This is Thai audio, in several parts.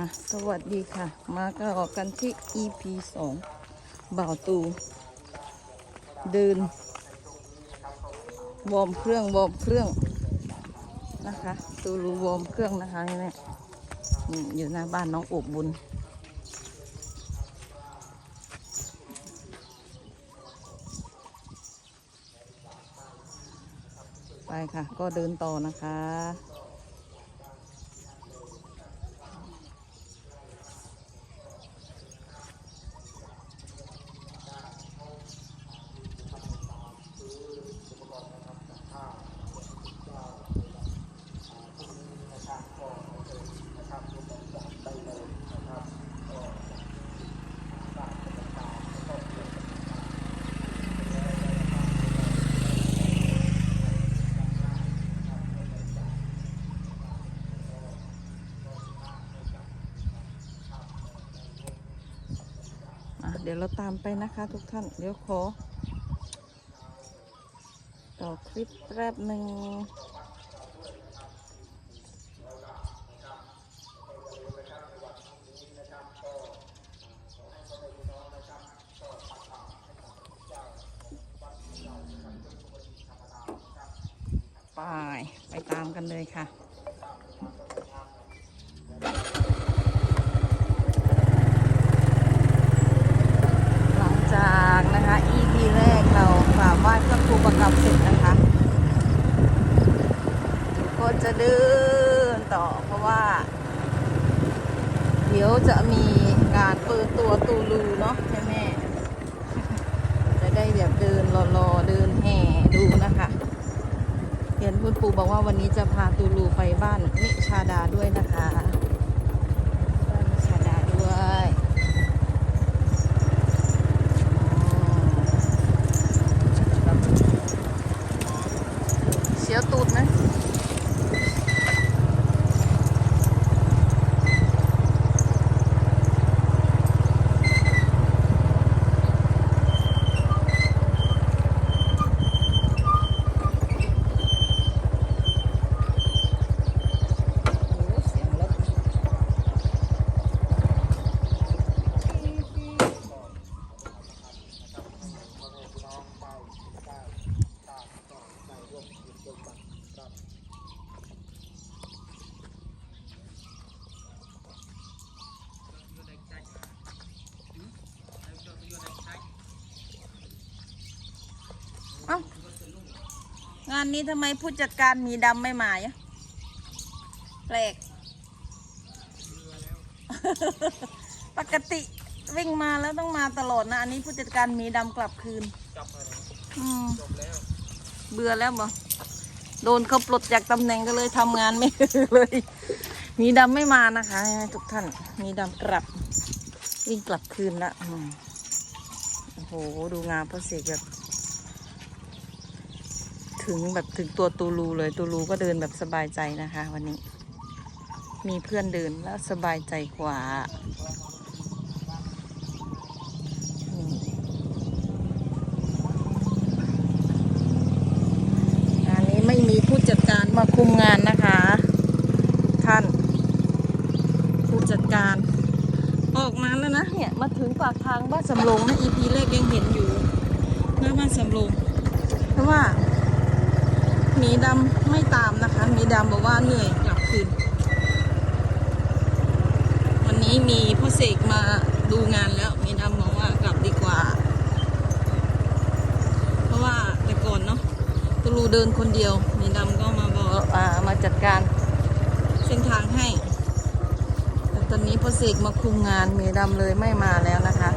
อะสวัสดีค่ะ มาก็ออกกันที่ EP สองบ่าวตู เดิน วอร์มเครื่อง วอร์มเครื่องนะคะ ตูรูวอร์มเครื่องนะคะนี่เนี่ยอืมอยู่หน้าบ้านน้องอบบุญไปค่ะ ก็เดินต่อนะคะ เดี๋ยวเราตามไปนะคะทุกท่าน เดี๋ยวขอ ต่อคลิปแป๊บหนึ่งไปไปตามกันเลยค่ะ หลังจากนะคะ EP แรกเรากราบไหว้พระครูประกรรมเสร็จนะคะก็ จะเดินต่อเพราะว่า เดี๋ยวจะมีการเปิดตัวตูลูเนาะแม่แม่ๆจะได้แบบเดินรอๆเดินแห่ดูนะคะเห็นคุณปู่บอกว่าวันนี้จะพาตูลูไปบ้านนิชาดาด้วยนะคะบ้านนิชาดาด้วยเสียวตูดไหมางานนี้ทำไมผู้จัดการมีดำไม่มาอะแปลก ปกติวิ่งมาแล้วต้องมาตลอดนะ อันนี้ผู้จัดการมีดำกลับคืนจับไปแล้วอืมจบแล้วเบื่อแล้วบ่โดนเขาปลดจากตำแหน่งก็เลยทำงานไม่เลย มีดำไม่มานะคะ ทุกท่าน มีดำกลับ วิ่งกลับคืนละอืมโอ้โห ดูงานพระเสกแบบ ถึงแบบถึงตัวตูลูเลยตูลูก็เดินแบบสบายใจนะคะ วันนี้ มีเพื่อนเดินแล้วสบายใจกว่าอืมานนี้ไม่มีผู้จัดการมาคุมงานนะคะ ท่าน ผู้จัดการ ออกมาแล้วนะเนี่ยมาถึงปากทางบ้านสำโรงนะ EP แรกยังเห็นอยู่หน้าบ้านสำโรงเพราะว่า มีดำไม่ตามนะคะหมีดำบอกว่าเหนื่อยกลับคืน วันนี้มีพ่อเสกมาดูงานแล้วหมีดำบอกว่ากลับดีกว่า เพราะว่าแต่ก่อนเนาะตูลูเดินคนเดียว มีดำก็มาบอกอ่ามาจัดการเส้นทางให้แต่ตอนนี้พอเสกมาคุมงานมีดำเลยไม่มาแล้วนะคะ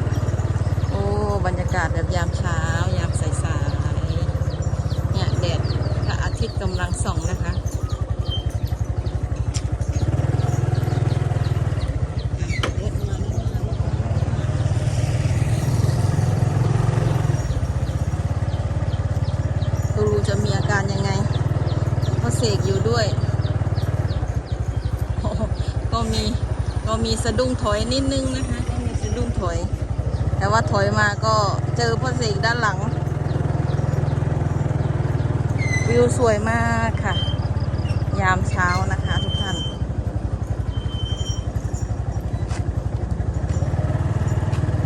โอ้บรรยากาศแบบยามเช้ายามสายๆเนี่ยแดด อาทิตย์กำลังส่องนะคะตูรูจะมีอาการยังไงเพราะเสกอยู่ด้วย ก็มี ก็มีสะดุ้งถอยนิดนึงนะคะ ก็มีสะดุ้งถอย แต่ว่าถอยมาก็เจอพ่อเสกด้านหลัง วิวสวยมากค่ะ ยามเช้านะคะทุกท่าน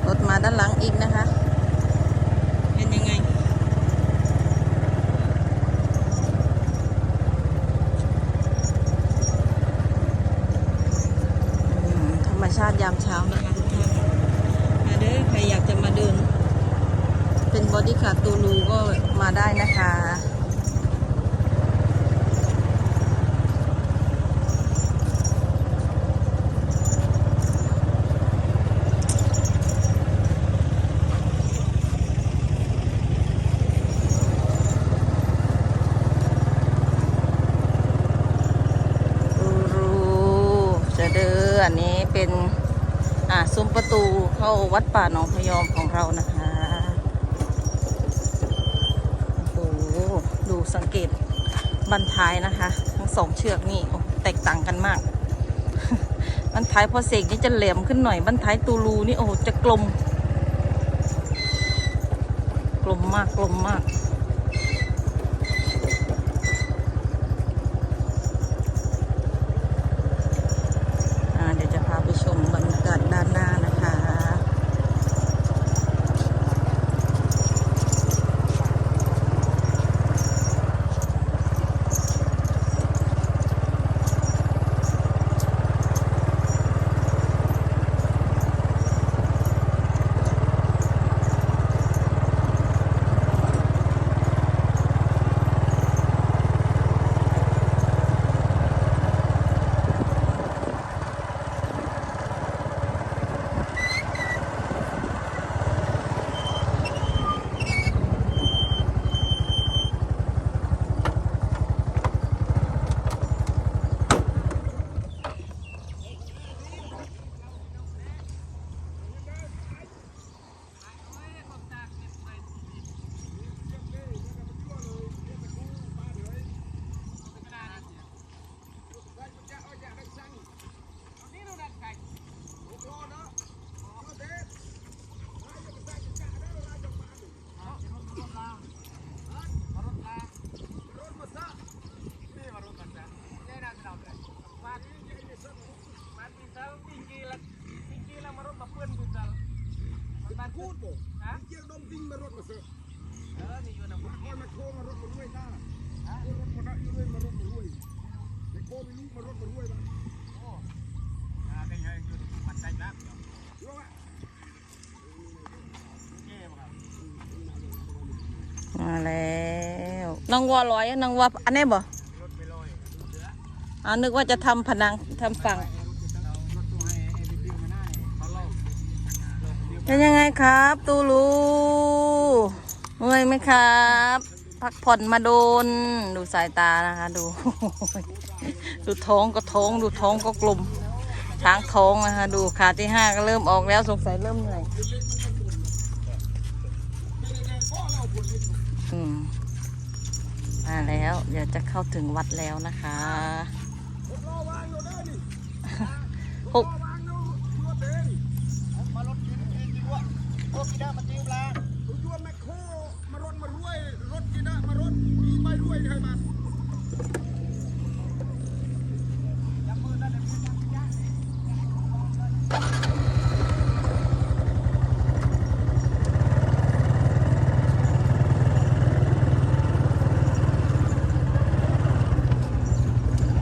รถมาด้านหลังอีกนะคะ เป็นยังไง ธรรมชาติยามเช้านะคะทุกท่าน มาเด้อใครอยากจะมาเดิน เป็นบอดี้คาร์ตูลูก็มาได้นะคะ เข้าวัดป่าหนองพยอมของเรานะคะโอ้โหดูสังเกตบันท้ายนะคะ ทั้งสองเชือกนี่โอ้แตกต่างกันมาก บันท้ายพอเสกนี่จะแหลมขึ้นหน่อย บันท้ายตูรูนี่โอ้จะกลม กลมมากกลมมาก อ่าเดี๋ยวจะพาไปชมบรรยากาศด้านหน้านะคะ ดบ่เกี่ยวดมดิ้งมารถมาเสือเออนี่อยู่นะคอยมาโคมารถมาด้วยตารถมาได้อยู่ด้วยมารถมาด้วยไอ้โคมีลูกมารถมาด้วยบ้างโอ้ได้ไงอยู่มันใจนักเดี๋ยวว่ามาแล้วน้องวัวลอยน้องวัวอันนี้บ่อ่านึกว่าจะทำผนังทำฝั่ง เป็นยังไงครับ ตูลูเมื่อยไหมครับ พักผ่อนมาโดน ดูสายตานะคะ ดู ดูท้องก็ท้อง ดูท้องก็กลม ช้างท้องนะคะ ดูขาที่ห้าก็เริ่มออกแล้วสงสัยเริ่มเหนื่อยอืมมาแล้ว เดี๋ยวจะเข้าถึงวัดแล้วนะคะรอวางอยู่เด้อนี่หก รอวางอยู่รถเองมารถกินกินดีก ว่าพวกกินได้มาจิ้มละยั่วแมคโคมารถมาด้วยรถกีด้ามารถมีไปด้วยเลยมา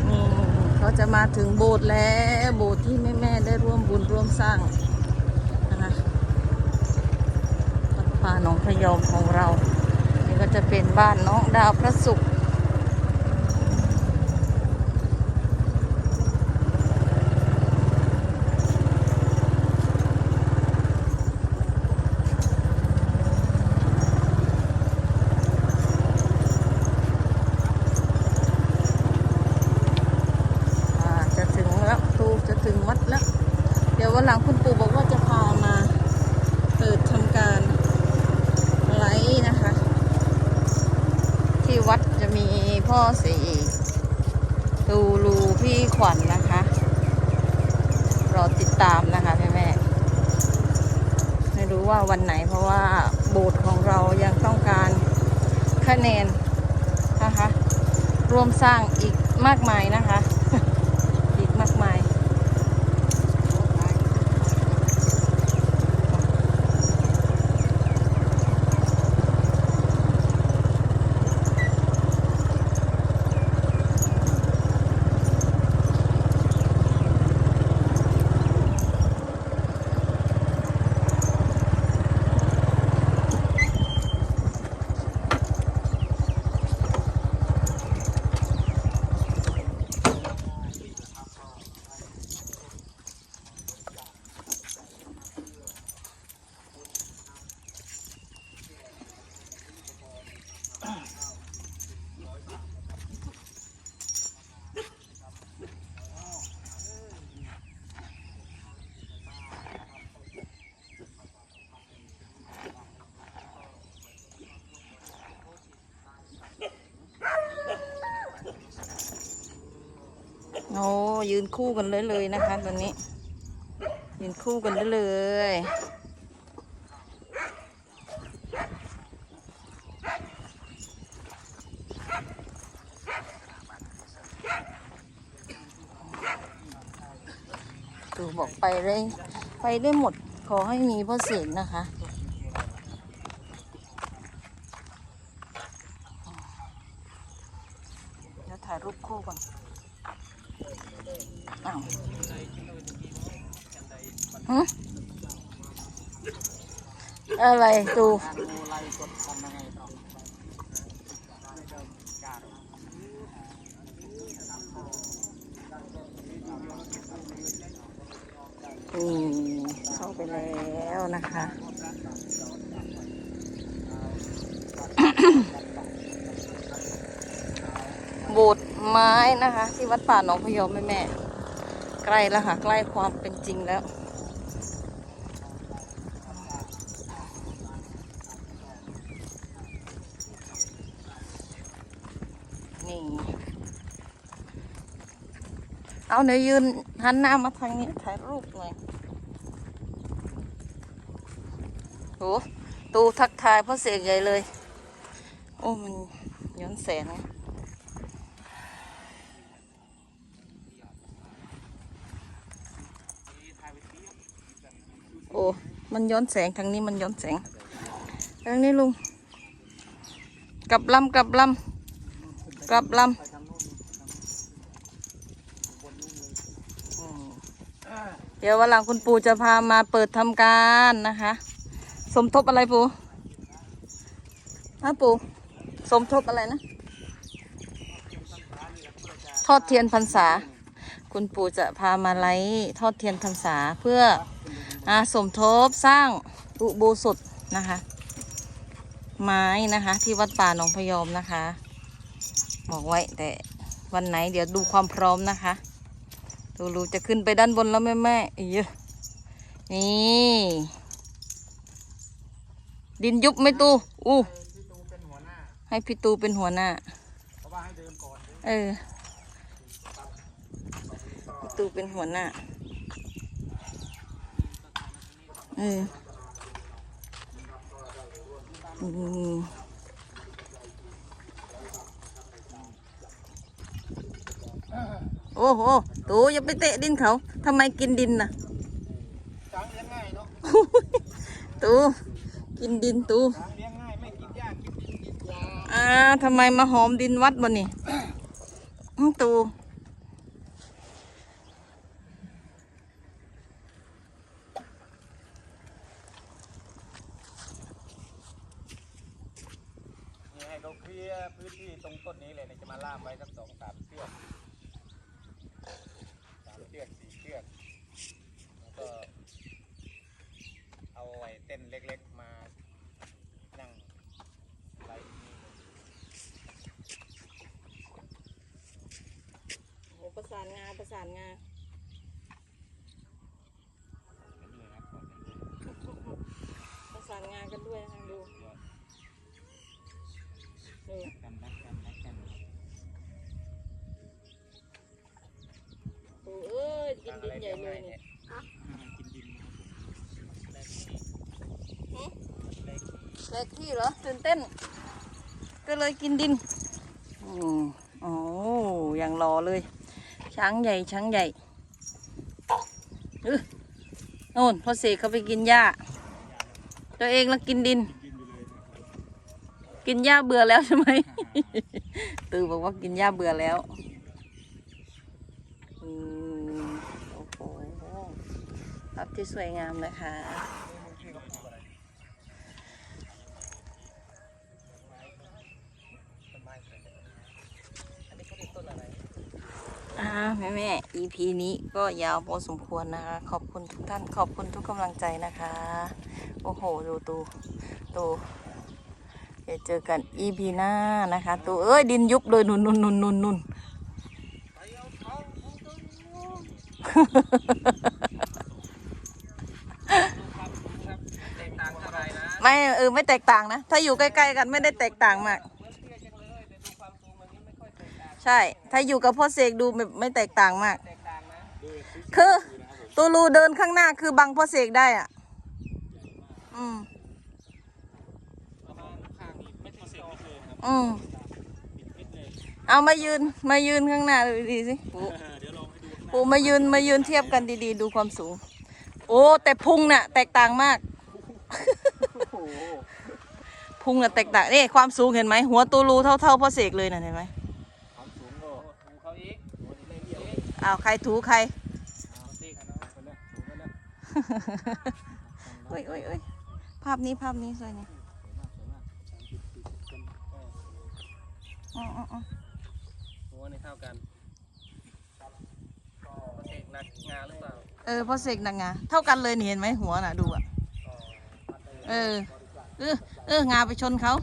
นี่เขาจะมาถึงโบสถ์แล้ว โบสถ์ที่แม่แม่ๆได้ร่วมบุญร่วมสร้างนะคะวัดป่า หนองพยอมของเรา นี่ก็จะเป็นบ้านน้องดาวพระศุกร์อ่าจะถึงแล้วตูจะถึงวัดแล้ว เดี๋ยววันหลังคุณปู่บอกว่าจะพามาเปิดทำการไลฟ์นะคะ ที่วัดจะ ข้อสี่ตูรูพี่ขวัญนนะคะ รอติดตามนะคะแม่แม่ไม่รู้ว่าวันไหนเพราะว่าโบสถ์ของเรายังต้องการคะแนนนะคะ ร่วมสร้างอีกมากมายนะคะ อีกมากมาย โอ้ ยืนคู่กันเลยเลยนะคะตอนนี้ ยืนคู่กันได้เลยตูบอกไปได้ไปได้หมดขอให้มีพระศียรนะคะเดี๋ยวถ่ายรูปคู่ก่อน อ้าวอะไรตูนี่เข้าไปแล้วนะคะ โบสถ์ไม้นะคะ ที่วัดป่าหนองพยอมแม่แม่ใกล้แล้วค่ะ ใกล้ความเป็นจริงแล้ว นี่ เอาเดี๋ยยืนหันหน้ามาทางนี้ถ่ายรูปหน่อยโหตูทักทายพ่อเสกใหญ่เลย โอ้มันย้อนแสง อ้มันย้อนแสงทางนี้มันย้อนแสงทางนี้ลุงกลับลำกลับลำกลับลำเดี๋ยววันหลังคุณปู่จะพามาเปิดทำการนะคะ สมทบอะไรปู่ฮะปู่สมทบอะไรนะทอดเทียนพรรษา คุณปู่จะพามาไลฟ์ทอดเทียนพรรษาเพื่อ อาสมทบสร้างอุโบสถนะคะ ไม้นะคะ ที่วัดป่าหนองพยอมนะคะ บอกไว้แต่วันไหนเดี๋ยวดูความพร้อมนะคะ ดูรูจะขึ้นไปด้านบนแล้วแม่แม่ๆเอ้ยนี่ดินยุบไหม่ตูอู้ให้พี่ตูเป็นหัวหน้าเพราะว่าให้เดินก่อนเออพี่ตูเป็นหัวหน้า เอออืมโอ้โหตูอย่าไปเตะดินเขาทำไมกินดินน่ะช้างเลี้ยงง่ายเนาะตูกินดินตูช้างเลี้ยงง่ายไม่กินหญ้ากินดินกินยาอ่าทำไมมาหอมดินวัดบ่นี่ตู นี่ให้เขาเค ลียร์พื้นที่ตรงต้นนี้เลยเนี่ยจะมาล่ามไว้สักสองสามเชือกสามเชือกสี่เชือกแล้วก็ เอาไว้เต้นเล็กๆมานั่งไล่นี่โหประสานงานประสานงานกันด้วยครับก่อนกันด้วยประสานงานกันด้วยนะคะ ดูดูกันรักกันรักกันโอ้เอ้ยกินดินใหญ่เลยนี่กินดินแรกที่เหรอตื่นเต้น ก็เลยกินดินอืมโอ้อย่างรอเลย ช้างใหญ่ช้างใหญ่อือโน่นพ่อเสกเขาไปกินหญ้า ตัวเองแล้วกินดิน กินหญ้าเบื่อแล้วใช่ไหมตือบอกว่ากินหญ้าเบื่อแล้วอืมโอ้โหภาพที่สวยงามเลยค่ะต้นไม้อะไรอันนี้เขาเรียกต้นอะไรอ่าแม่แม่ EP นี้ก็ยาวพอสมควรนะคะ ขอบคุณทุกท่านขอบคุณทุกกำลังใจนะคะ โอ้โห ดูตูตู เดี๋ยวเจอกัน EP หน้านะคะตูเอ้ยดินยุบเลยนุนนุนนุนนุนนุนไม่เออไม่แตกต่างนะ ถ้าอยู่ใกล้ๆกันไม่ได้แตกต่างมากใช่ ถ้าอยู่กับพ่อเสกดูแบบไม่แตกต่างมาก คือตูลูเดินข้างหน้าคือบังพ่อเสกได้อะ อืม ประมาณข้างนี้ไม่ถึงส องเลยครับอืมปิดเลยเอามายืนมายืนข้างหน้าดูดีสิปูเดี๋ยวลองให้ดูปูมายืนมายืนเทียบกันดีๆ ดูความสูง โอ้ แต่พุงน่ะ แตกต่างมากโอ้โหพุงน่ะแตกต่างนี่ความสูงเห็นไหมหัวตูลูเท่าเท่าพ่อเสกเลยน่ะเห็นไหมความสูงก็ถูเขาอีกหัวนี่เลยเรียกเองอ้าวใครถูใครเอาเตะกันเนาะไปแล้วสูงไปแล้วโอ้ยโอ้ยโอ้ยภาพนี้ภาพนี้สวยนี่ อ๋ออ๋ออ๋อหัวในเท่ากันก็เตะหนักงาหรือเปล่าเออพ่อเสกหนังงาเท่ากันเลยนี่เห็นไหมหัวน่ะดูอะก็ปัดเลยเออ เออเอองาไปชนเขา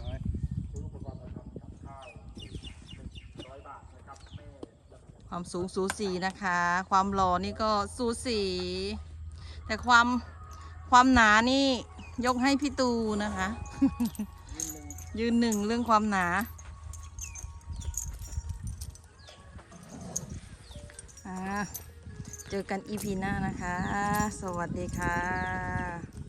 ความสูงสูสีนะคะ ความหล่อนี่ก็สูสี แต่ความความหนานี่ยกให้พี่ตูนะคะ ยืนหนึ่งยืนหนึ่งเรื่องความหนาอ่า เจอกันอีพีหน้านะคะ สวัสดีค่ะ